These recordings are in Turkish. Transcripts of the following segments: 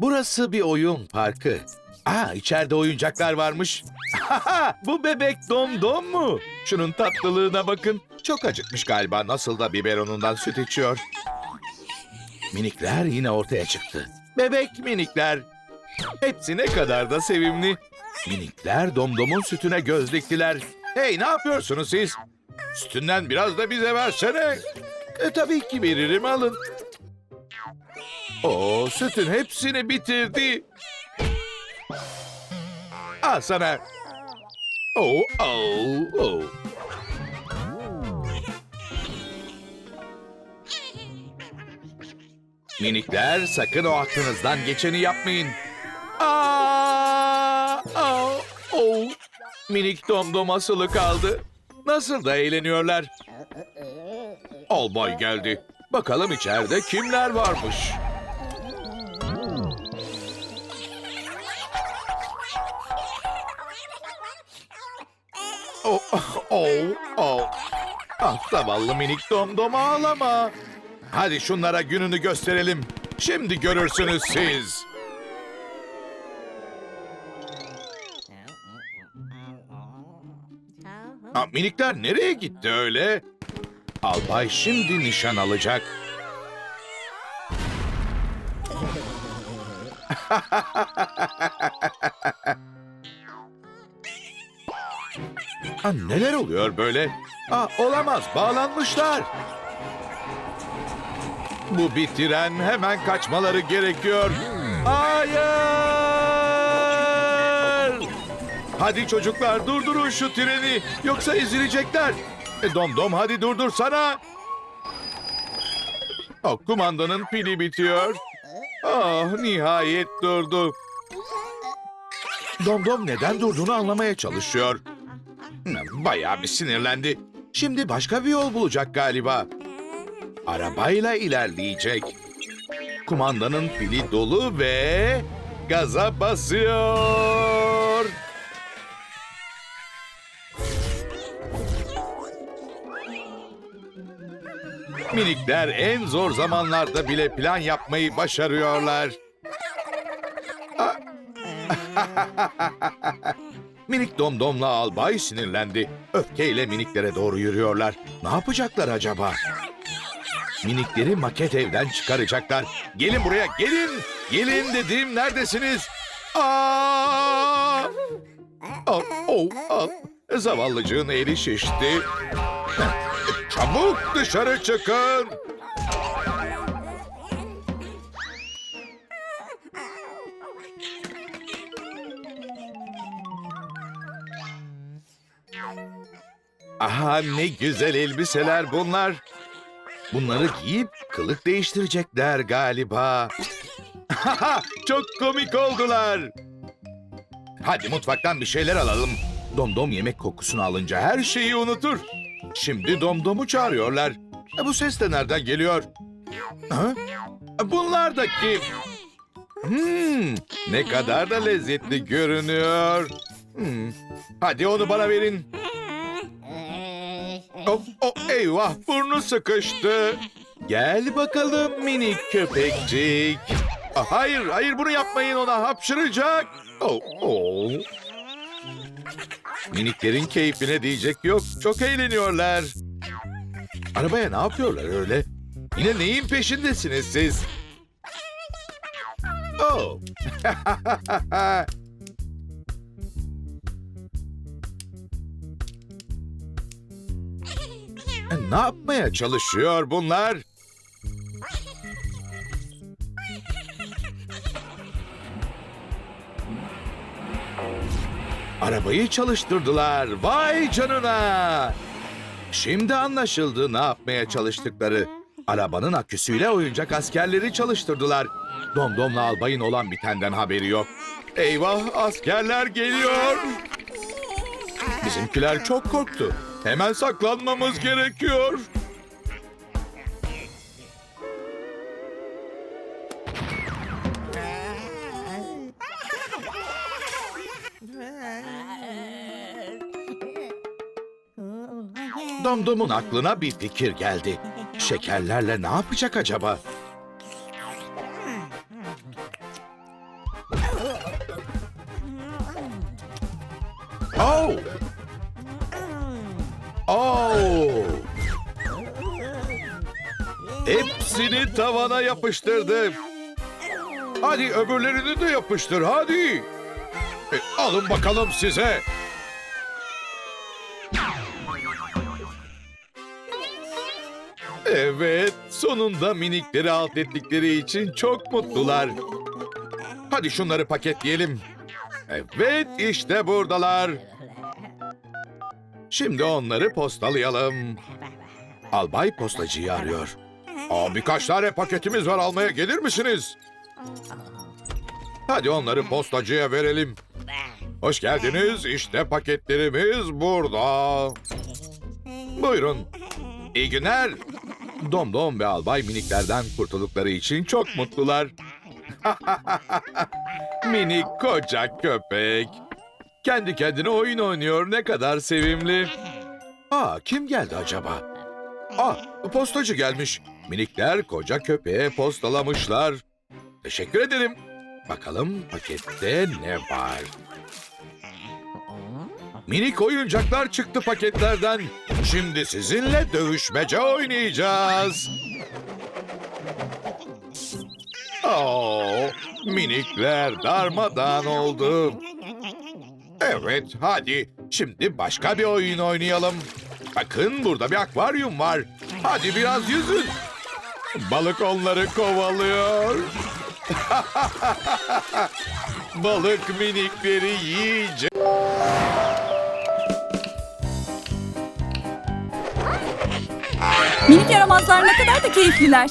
Burası bir oyun parkı. Aa içeride oyuncaklar varmış. Bu bebek domdom mu? Şunun tatlılığına bakın. Çok acıkmış galiba nasıl da biberonundan süt içiyor. Minikler yine ortaya çıktı. Bebek minikler. Hepsi ne kadar da sevimli. Minikler domdomun sütüne göz diktiler. Hey ne yapıyorsunuz siz? Sütünden biraz da bize versene. E tabii ki veririm alın. Oo sütün hepsini bitirdi. Al sana. Oo, oo, oo. Minikler sakın o aklınızdan geçeni yapmayın. Aa, aa, oo. Minik domdom asılı kaldı. Nasıl da eğleniyorlar. Albay geldi. Bakalım içeride kimler varmış. Oh, oh, oh. Ah zavallı minik domdom ağlama. Hadi şunlara gününü gösterelim. Şimdi görürsünüz siz. Aa, minikler nereye gitti öyle? Albay şimdi nişan alacak. Aa, neler oluyor böyle? Aa, olamaz, bağlanmışlar. Bu bir tren, hemen kaçmaları gerekiyor. Hayır! Hadi çocuklar durdurun şu treni, yoksa ezilecekler. E, Domdom hadi durdursana. Oh, kumandanın pili bitiyor. Ah, nihayet durdu. Domdom neden durduğunu anlamaya çalışıyor. Bayağı bir sinirlendi. Şimdi başka bir yol bulacak galiba. Arabayla ilerleyecek. Kumandanın pili dolu ve gaza basıyor. Minikler en zor zamanlarda bile plan yapmayı başarıyorlar. Minik domdomla albay sinirlendi. Öfkeyle miniklere doğru yürüyorlar. Ne yapacaklar acaba? Minikleri maket evden çıkaracaklar. Gelin buraya gelin. Gelin dedim neredesiniz? Aa! Oh, oh. Zavallıcığın eli şişti. Çabuk dışarı çıkın. Aha ne güzel elbiseler bunlar. Bunları giyip kılık değiştirecekler galiba. Çok komik oldular. Hadi mutfaktan bir şeyler alalım. Domdom yemek kokusunu alınca her şeyi unutur. Şimdi Domdom'u çağırıyorlar. E, bu ses de nereden geliyor? Ha? E, Bunlar da kim? Hmm, ne kadar da lezzetli görünüyor. Hmm, Hadi onu bana verin. Oh, oh, eyvah burnu sıkıştı. Gel bakalım minik köpekcik. Ah, Hayır, hayır bunu yapmayın ona hapşıracak. Oh, oh. Miniklerin keyfine diyecek yok. Çok eğleniyorlar. Arabaya ne yapıyorlar öyle? Yine neyin peşindesiniz siz? Oh. ne yapmaya çalışıyor bunlar? Arabayı çalıştırdılar. Vay canına! Şimdi anlaşıldı ne yapmaya çalıştıkları. Arabanın aküsüyle oyuncak askerleri çalıştırdılar. Domdomla albayın olan bitenden haberi yok. Eyvah askerler geliyor. Bizimkiler çok korktu. Hemen saklanmamız gerekiyor. Damdam'ın aklına bir fikir geldi. Şekerlerle ne yapacak acaba? Oh! Hepsini tavana yapıştırdım. Hadi öbürlerini de yapıştır hadi. E, alın bakalım size. Evet, sonunda minikleri alt ettikleri için çok mutlular. Hadi şunları paketleyelim. Evet, işte buradalar. Şimdi onları postalayalım. Albay postacıyı arıyor. Aa, birkaç tane paketimiz var almaya gelir misiniz? Hadi onları postacıya verelim. Hoş geldiniz. İşte paketlerimiz burada. Buyurun. İyi günler. Domdom ve albay miniklerden kurtuldukları için çok mutlular. Minik koca köpek. Kendi kendine oyun oynuyor ne kadar sevimli. Aa kim geldi acaba? Aa postacı gelmiş. Minikler koca köpeğe postalamışlar. Teşekkür ederim. Bakalım pakette ne var? Minik oyuncaklar çıktı paketlerden. Şimdi sizinle dövüşmece oynayacağız. Oo, minikler darmadağın oldu. Evet, hadi şimdi başka bir oyun oynayalım. Bakın burada bir akvaryum var. Hadi biraz yüzün. Balık onları kovalıyor. Balık minikleri yiyecek. Minik yaramazlar ne kadar da keyifliler.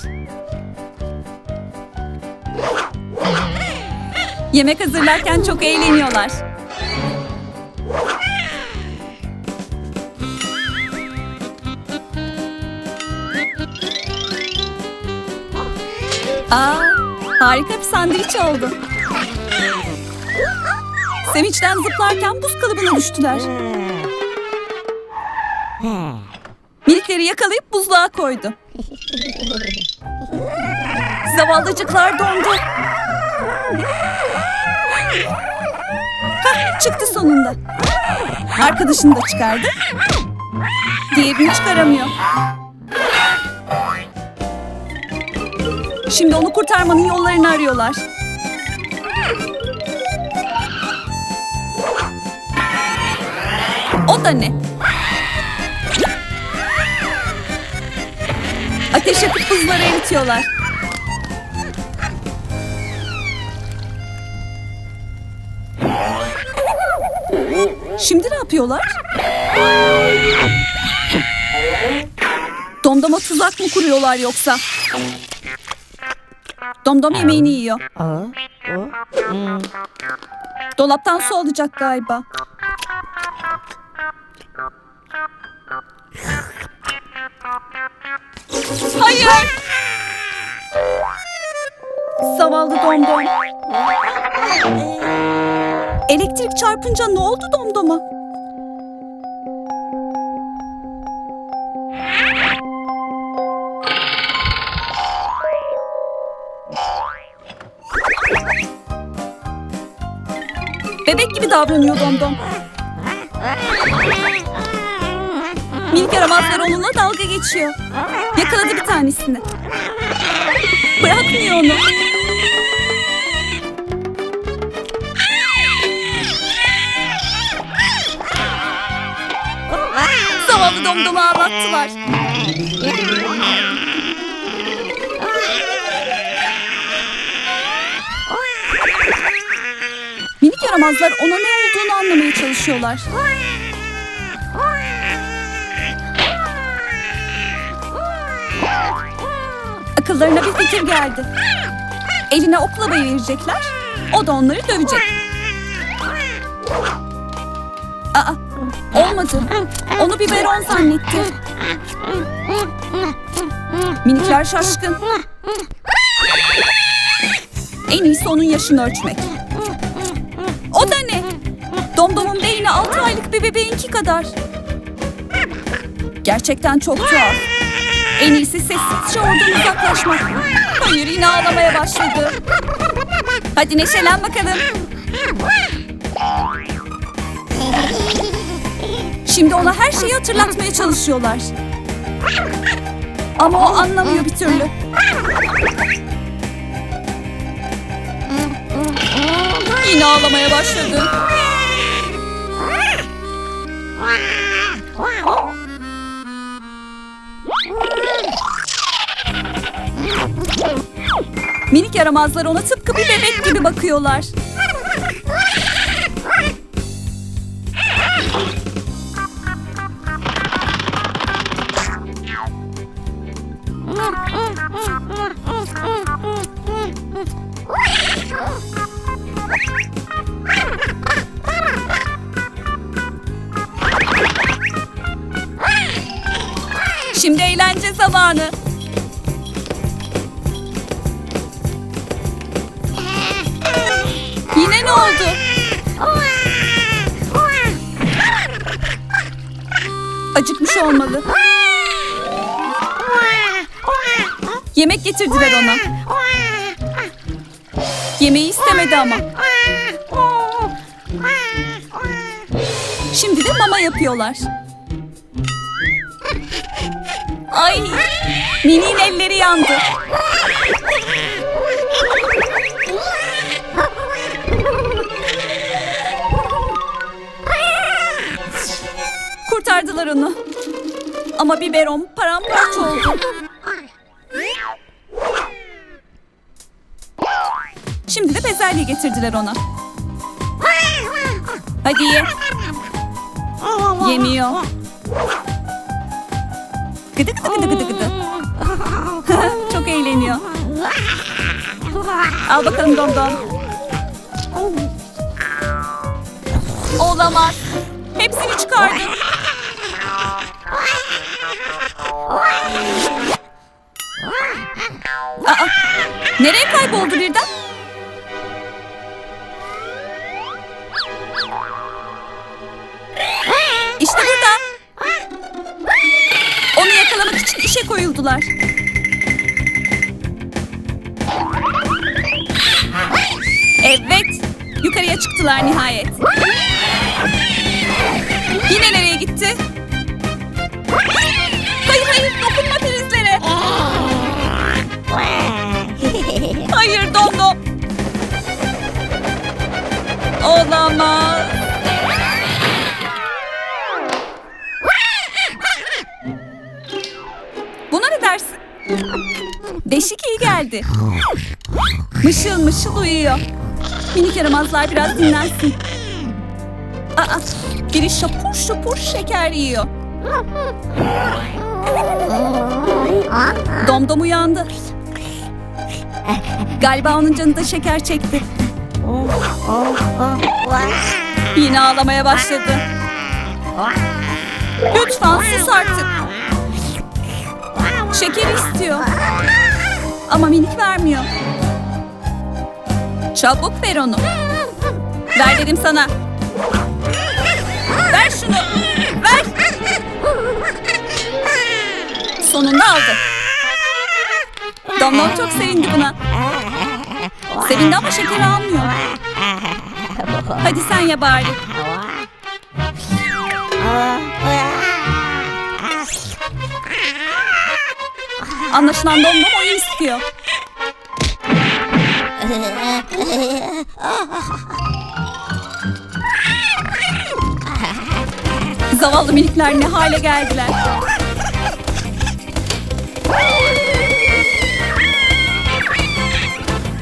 Yemek hazırlarken çok eğleniyorlar. Aa, harika bir sandviç oldu. Sevinçten zıplarken buz kalıbına düştüler. Minikleri yakalayıp buzluğa koydu. Zavallıcıklar dondu. Hah, çıktı sonunda. Arkadaşını da çıkardı. Diğerini çıkaramıyor. Şimdi onu kurtarmanın yollarını arıyorlar. O da ne? Ateş yakıp buzları eritiyorlar. Şimdi ne yapıyorlar? Domdoma tuzak mı kuruyorlar yoksa? Domdom yemeğini yiyor. Dolaptan su alacak galiba. Hayır! Zavallı Domdom. Elektrik çarpınca ne oldu Domdom'a? Davranıyor Domdom. Minik yaramazlar onunla dalga geçiyor. Yakaladı bir tanesini. Bırakmıyor onu. Zavallı domdomu ağlattılar. Yaramazlar ona ne olduğunu anlamaya çalışıyorlar. Akıllarına bir fikir geldi. Eline oklavayı verecekler. O da onları dövecek. Aa, olmadı. Onu biberon zannetti. Minikler şaşkın. En iyisi onun yaşını ölçmek. Beyni 6 aylık bir bebeğinki kadar. Gerçekten çok tuhaf. En iyisi sessizce oradan uzaklaşmak. Hayır yine ağlamaya başladı. Hadi neşelen bakalım. Şimdi ona her şeyi hatırlatmaya çalışıyorlar. Ama o anlamıyor bir türlü. Yine ağlamaya başladı. Minik yaramazlar ona tıpkı bir bebek gibi bakıyorlar. Zamanı. Yine ne oldu? Acıkmış olmalı. Yemek getirdiler ona. Yemeği istemedi ama. Şimdi de mama yapıyorlar. Ay! Mini'nin elleri yandı. Kurtardılar onu. Ama biberon paramparça oldu. Şimdi de bezelye getirdiler ona. Hadi ye. Yemiyor. Gıdı gıdı. Çok eğleniyor. Al bakalım Domdom. Olamaz. Hepsini çıkardı. Aa, nereye kayboldu birden? Koyuldular. Evet, yukarıya çıktılar nihayet. Geldi. Mışıl mışıl uyuyor. Minik yaramazlar biraz dinlensin. Aa, biri şapur şapur şeker yiyor. Domdom uyandı. Galiba onun canı da şeker çekti. Yine ağlamaya başladı. Lütfen sus artık. Şeker istiyor. Ama minik vermiyor. Çabuk ver onu. Ver dedim sana. Ver şunu. Ver. Sonunda aldı. Domdom çok sevindi buna. Sevindi ama şekeri almıyor. Hadi sen ye bari. Anlaşılan Domdom oyun istiyor. Zavallı minikler ne hale geldiler.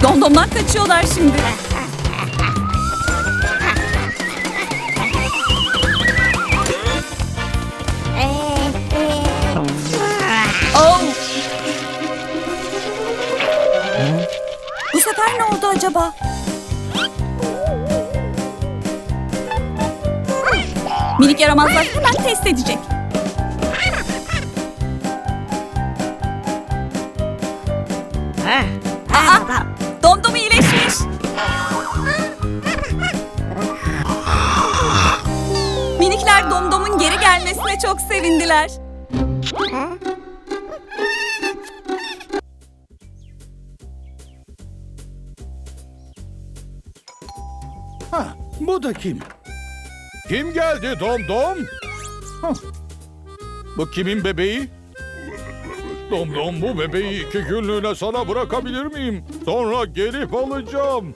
Domdomlar kaçıyorlar şimdi. Acaba? Minik yaramazlar hemen test edecek. Aa, Domdom iyileşmiş. Minikler Domdom'un geri gelmesine çok sevindiler. Bu da kim? Kim geldi Dom Dom? Hah. Bu kimin bebeği? Dom dom bu bebeği iki günlüğüne sana bırakabilir miyim? Sonra gelip alacağım.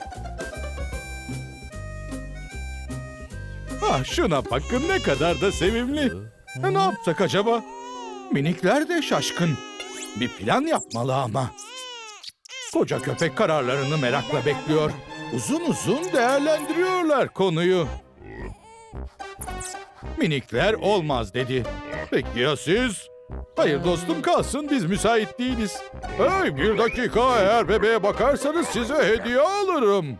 Ah şuna bakın ne kadar da sevimli. Ha, ne yapsak acaba? Minikler de şaşkın. Bir plan yapmalı ama. Koca köpek kararlarını merakla bekliyor. Uzun uzun değerlendiriyorlar konuyu. Minikler olmaz dedi. Peki ya siz? Hayır dostum kalsın biz müsait değiliz. Hey bir dakika eğer bebeğe bakarsanız size hediye alırım.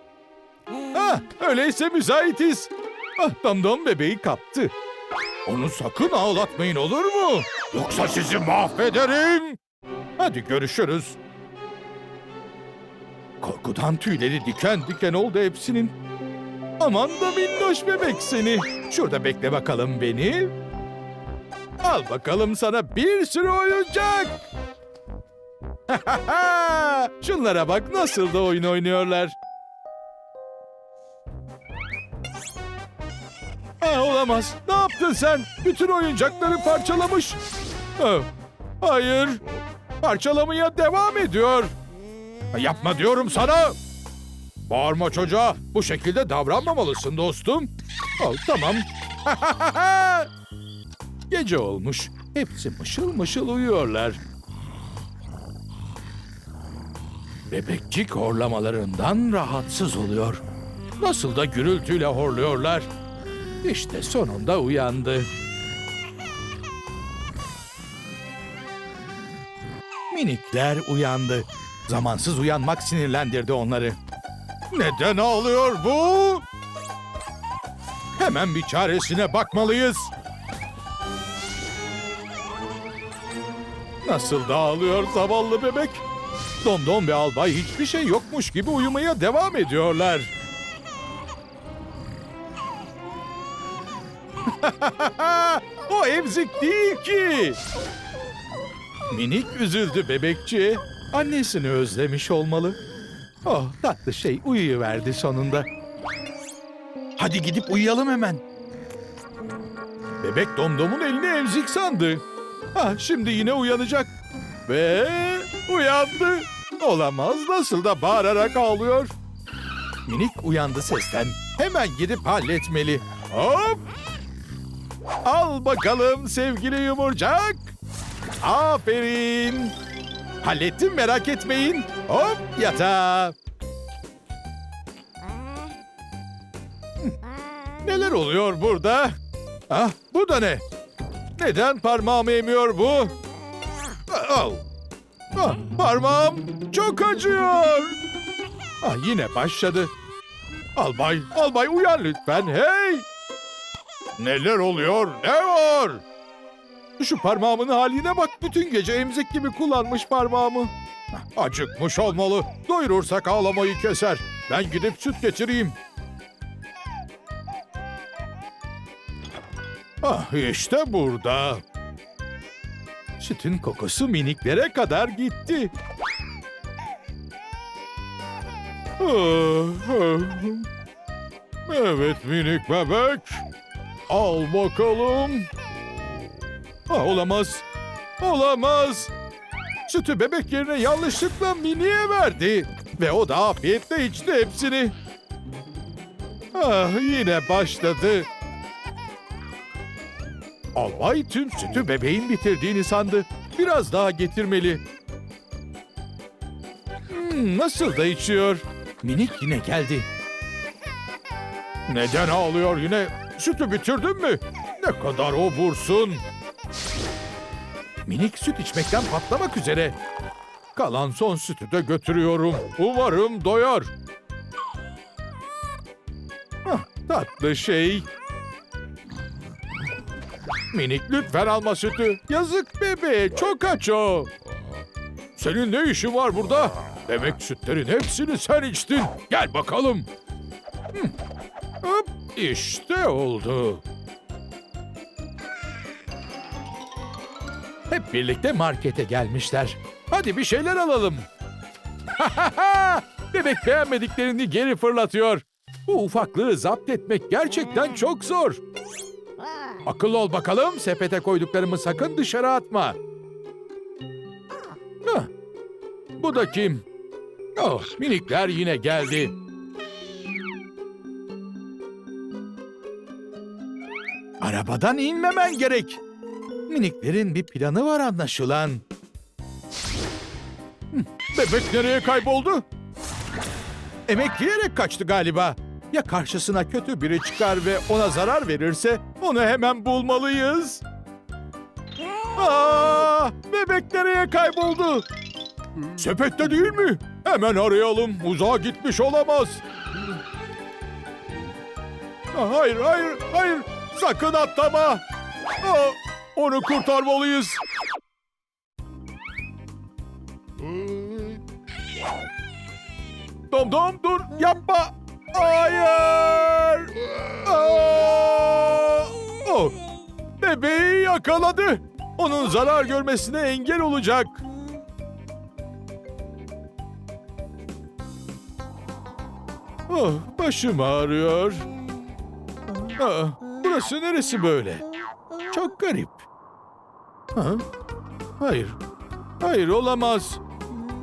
Ha öyleyse müsaitiz. Ah damdam bebeği kaptı. Onu sakın ağlatmayın olur mu? Yoksa sizi mahvederim. Hadi görüşürüz. Korkudan tüyleri diken diken oldu hepsinin. Aman da minnoş bebek seni. Şurada bekle bakalım beni. Al bakalım sana bir sürü oyuncak. Şunlara bak nasıl da oyun oynuyorlar. Ha, olamaz. Ne yaptın sen? Bütün oyuncakları parçalamış. Ha, hayır. Parçalamaya devam ediyor. Yapma diyorum sana. Bağırma çocuğa. Bu şekilde davranmamalısın dostum. Al tamam. Gece olmuş. Hepsi mışıl mışıl uyuyorlar. Bebekçik horlamalarından rahatsız oluyor. Nasıl da gürültüyle horluyorlar. İşte sonunda uyandı. Minikler uyandı. Zamansız uyanmak sinirlendirdi onları. Neden ağlıyor bu? Hemen bir çaresine bakmalıyız. Nasıl dağılıyor zavallı bebek? Domdom ve albay hiçbir şey yokmuş gibi uyumaya devam ediyorlar. o emzik değil ki. Minik üzüldü bebekçi. Annesini özlemiş olmalı. Oh tatlı şey uyuyuverdi sonunda. Hadi gidip uyuyalım hemen. Bebek domdomun elini emzik sandı. Ha şimdi yine uyanacak. Ve uyandı. Olamaz nasıl da bağırarak ağlıyor. Minik uyandı sesten. Hemen gidip halletmeli. Hop! Al bakalım sevgili yumurcak. Aferin. Hallettim merak etmeyin. Hop yatağa. Neler oluyor burada? Ah bu da ne? Neden parmağımı emiyor bu? Al. Ah, parmağım çok acıyor. Ah yine başladı. Albay, albay uyan lütfen. Hey! Neler oluyor? Ne var? Şu parmağımın haline bak. Bütün gece emzik gibi kullanmış parmağımı. Acıkmış olmalı. Doyurursak ağlamayı keser. Ben gidip süt getireyim. Ah işte burada. Sütün kokusu miniklere kadar gitti. Ah, ah. Evet minik bebek. Al bakalım. Ah, olamaz. Olamaz. Sütü bebek yerine yanlışlıkla miniye verdi. Ve o da afiyetle içti hepsini. Ah yine başladı. Albay tüm sütü bebeğin bitirdiğini sandı. Biraz daha getirmeli. Hmm, nasıl da içiyor. Minik yine geldi. Neden ağlıyor yine? Sütü bitirdin mi? Ne kadar obursun. Minik süt içmekten patlamak üzere. Kalan son sütü de götürüyorum. Umarım doyar. Ah, tatlı şey. Minik lütfen alma sütü. Yazık bebe çok aç o. Senin ne işin var burada? Demek sütlerin hepsini sen içtin. Gel bakalım. Hop, işte oldu. Hep birlikte markete gelmişler. Hadi bir şeyler alalım. Bebek beğenmediklerini geri fırlatıyor. Bu ufaklığı zapt etmek gerçekten çok zor. Akıllı ol bakalım. Sepete koyduklarımı sakın dışarı atma. Hah, Bu da kim? Oh, minikler yine geldi. Arabadan inmemen gerek. Miniklerin bir planı var anlaşılan. Hı, Bebek nereye kayboldu? Emekleyerek kaçtı galiba. Ya karşısına kötü biri çıkar ve ona zarar verirse onu hemen bulmalıyız. Aa, bebek nereye kayboldu? Sepette değil mi? Hemen arayalım. Uzağa gitmiş olamaz. Hayır, hayır, hayır. Sakın atlama. Aa, onu kurtarmalıyız. Dom dom dur yapma. Hayır. Aa! Oh, bebeği yakaladı. Onun zarar görmesine engel olacak. Oh, başım ağrıyor. Aa, burası neresi böyle? Çok garip. Ha? Hayır. Hayır olamaz.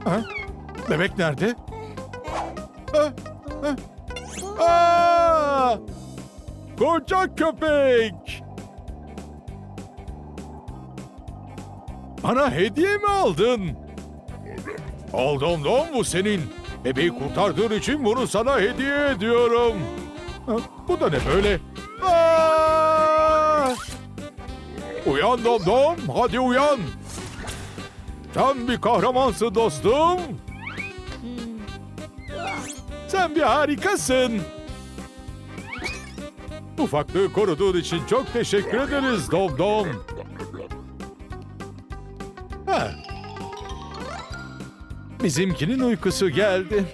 Ha? Bebek nerede? Ha? Ha? Aa! Koca köpek! Bana hediye mi aldın? Aldım dom bu senin. Bebeği kurtardığın için bunu sana hediye ediyorum. Ha, bu da ne böyle? Uyan dom dom, hadi uyan. Sen bir kahramansın dostum. Sen bir harikasın. Ufaklığı koruduğun için çok teşekkür ederiz Dom Dom. Ha. Bizimkinin uykusu geldi.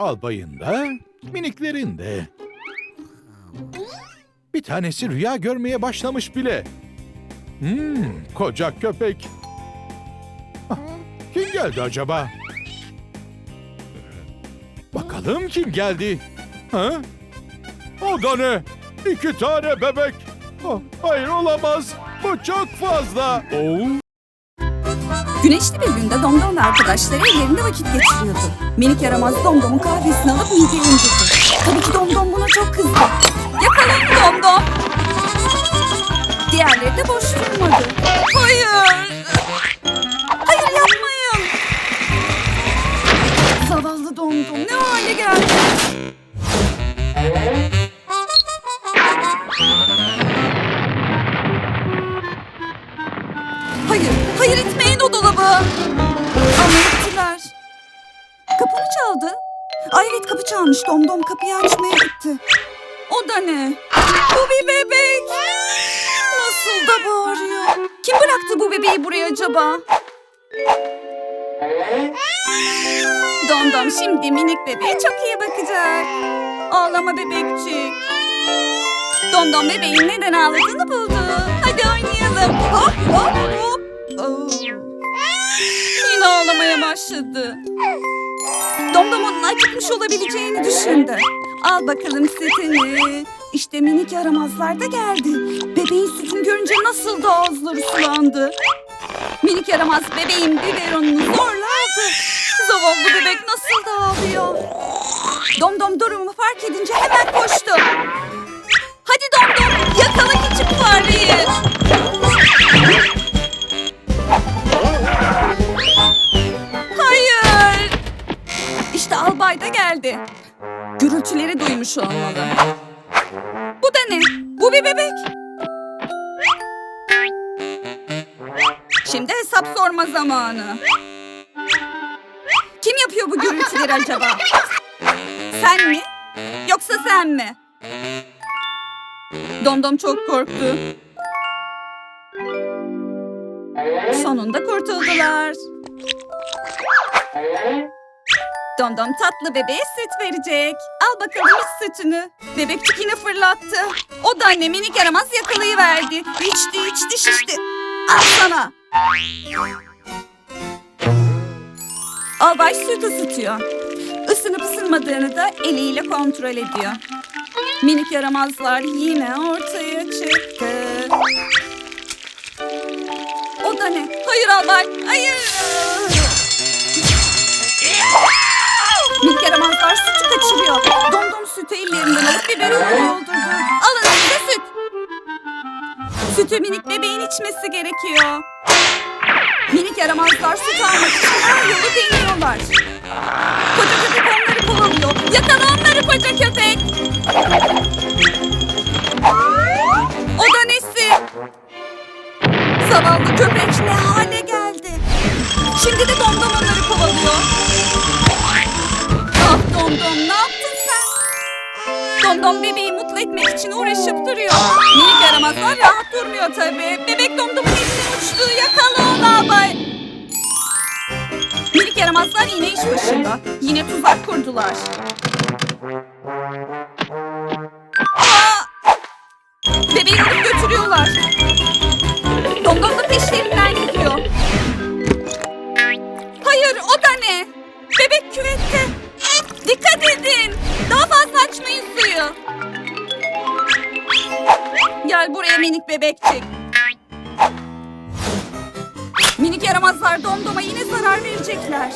Albayın da, miniklerin de. Bir tanesi rüya görmeye başlamış bile. Hmm, koca köpek. Ah, Kim geldi acaba? Bakalım kim geldi? Ha? O da ne? İki tane bebek. Oh, hayır olamaz. Bu çok fazla. Oo. Güneşli bir günde Domdom ve arkadaşları ellerinde vakit geçiriyordu. Minik yaramaz Domdom'un kahvesini alıp mideye indirdi. Tabii ki Domdom buna çok kızdı. Domdom. Diğerleri de boş durmadı. Hayır. Hayır yapmayın. Zavallı Domdom ne hale geldi. Hayır, hayır itmeyin o dolabı. Ama ittiler. Kapı mı çaldı? Ay kapı çalmış. Domdom kapıyı açmaya gitti. O da ne? Bu bir bebek. Nasıl da bağırıyor. Kim bıraktı bu bebeği buraya acaba? Domdom şimdi minik bebeğe çok iyi bakacak. Ağlama bebekçik. Domdom bebeğin neden ağladığını buldu. Hadi oynayalım. Hop hop hop. Oo. Yine ağlamaya başladı. Domdom onun acıkmış olabileceğini düşündü. Al bakalım sütünü. İşte minik yaramazlar da geldi. Bebeğin sütünü görünce nasıl da ağızları sulandı. Minik yaramaz bebeğin biberonunu zorla aldı. Zavallı bebek nasıl da ağlıyor. Domdom durumu fark edince hemen koştu. Hadi Domdom yakala küçük fareyi. Hayır. İşte albay da geldi. Gürültüleri duymuş olmalı. Ne? Bu bir bebek. Şimdi hesap sorma zamanı. Kim yapıyor bu gürültüleri acaba? Sen mi? Yoksa sen mi? Domdom çok korktu. Sonunda kurtuldular. Domdom tatlı bebeğe süt verecek. Al bakalım sütünü. Bebekçik yine fırlattı. O da anne minik yaramaz yakalayıverdi. İçti içti şişti. Al sana. Albay süt ısıtıyor. Isınıp ısınmadığını da eliyle kontrol ediyor. Minik yaramazlar yine ortaya çıktı. O da ne? Hayır albay. Hayır. Doldurdu. Alın size süt. Sütü minik bebeğin içmesi gerekiyor. Minik yaramazlar süt almak için her yolu deniyorlar. Koca köpek onları kovalıyor. Yakala onları koca köpek. O da nesi? Zavallı köpek ne hale geldi. Şimdi de Domdom onları kovalıyor. Ah Domdom ne yaptın? Domdom bebeği mutlu etmek için uğraşıp duruyor. Minik yaramazlar rahat durmuyor tabii. Bebek Domdom'un eline uçtu. Yakala onu abay. Minik yaramazlar yine iş başında. Yine tuzak kurdular. Aa! Bebeği alıp götürüyorlar. Domdom da peşlerinden gidiyor. Minik bebekçik. Minik yaramazlar domdoma yine zarar verecekler.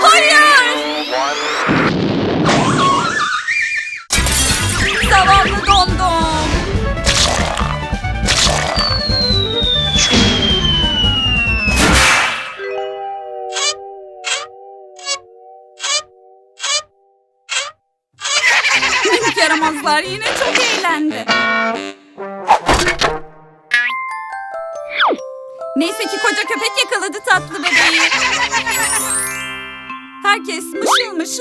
Hayır! Zavallı domdom.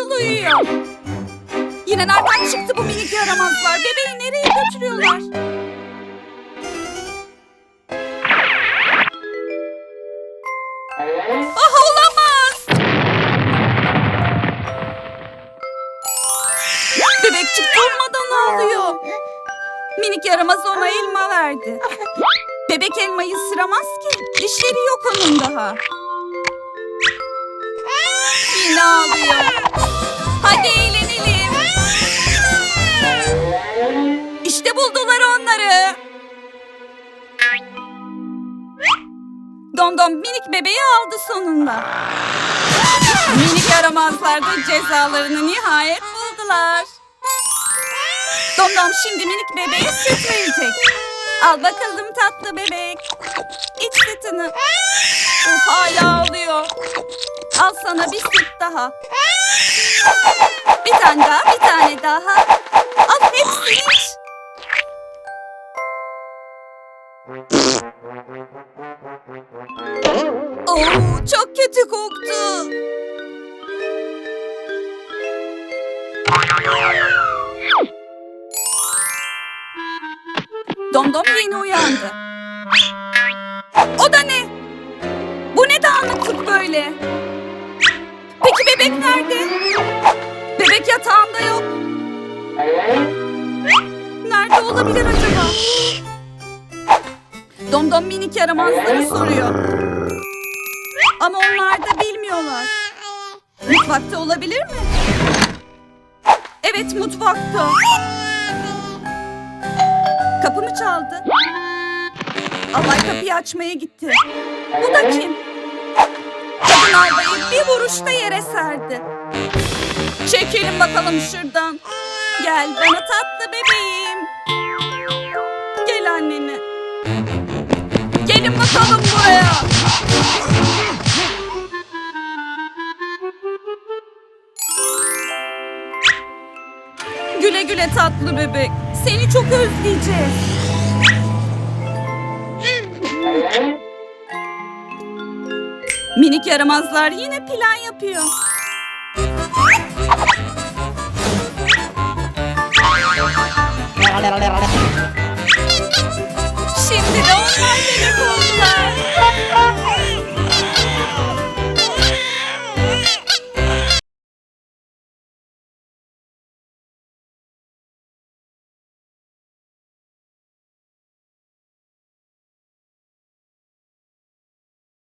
Uyuyor. Yine nereden çıktı bu minik yaramazlar? Bebeği nereye götürüyorlar? Ah olamaz! Bebekçik durmadan ağlıyor. Minik yaramaz ona elma verdi. Bebek elmayı ısıramaz ki. Dişleri yok onun daha. Yine ağlıyor. Hadi eğlenelim. İşte buldular onları. Domdom minik bebeği aldı sonunda. Minik yaramazlar da cezalarını nihayet buldular. Domdom şimdi minik bebeğe süt. Al bakalım tatlı bebek. İç sütünü. Of hala ağlıyor. Al sana bir süt daha. Bir tane daha, bir tane daha. Al hepsini iç. Oo, çok kötü koktu. Domdom yeni uyandı. O da ne? Bu ne dağınıklık böyle? Bebek nerede? Bebek yatağında yok. Nerede olabilir acaba? Domdom minik yaramazları soruyor. Ama onlar da bilmiyorlar. Mutfakta olabilir mi? Evet mutfakta. Kapı mı çaldı? Albay kapıyı açmaya gitti. Bu da kim? Albayı bir vuruşta yere serdi. Çekilin bakalım şuradan. Gel bana tatlı bebeğim. Gel annene. Gelin bakalım buraya. Güle güle tatlı bebek. Seni çok özleyeceğiz. Minik yaramazlar yine plan yapıyor. Şimdi de onlar bebek oldular.